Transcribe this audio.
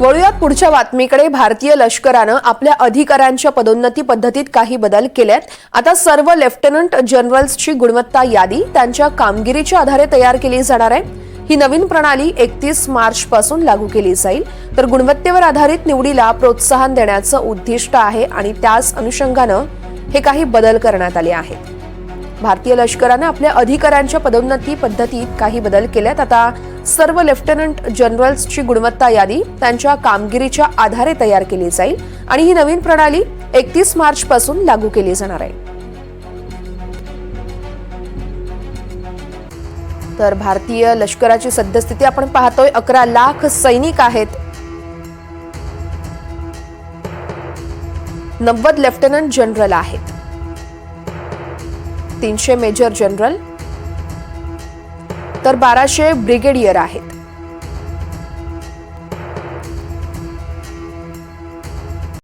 वळूयात पुढच्या बातमीकडे. भारतीय लष्करानं आपल्या अधिकाऱ्यांच्या पदोन्नती पद्धतीत काही बदल केलेत. आता सर्व लेफ्टनंट जनरल्सची गुणवत्ता यादी त्यांच्या कामगिरीच्या आधारे तयार केली जाणार आहे. ही नवीन प्रणाली एकतीस मार्च पासून लागू केली जाईल. तर गुणवत्तेवर आधारित निवडीला प्रोत्साहन देण्याचं उद्दिष्ट आहे आणि त्याच अनुषंगानं हे काही बदल करण्यात आले आहेत. भारतीय लष्करानं आपल्या अधिकाऱ्यांच्या पदोन्नती पद्धतीत काही बदल केल्यात. आता सर्व लेफ्टनंट जनरल्सची गुणवत्ता यादी त्यांच्या कामगिरीच्या आधारे तयार केली जाईल आणि ही नवीन प्रणाली एकतीस मार्च पासून लागू केली जाणार आहे. तर भारतीय लष्कराची सद्यस्थिती आपण पाहतोय. अकरा लाख सैनिक आहेत. नव्वद लेफ्टनंट जनरल आहेत. तीनशे मेजर जनरल तर बाराशे ब्रिगेडियर आहेत.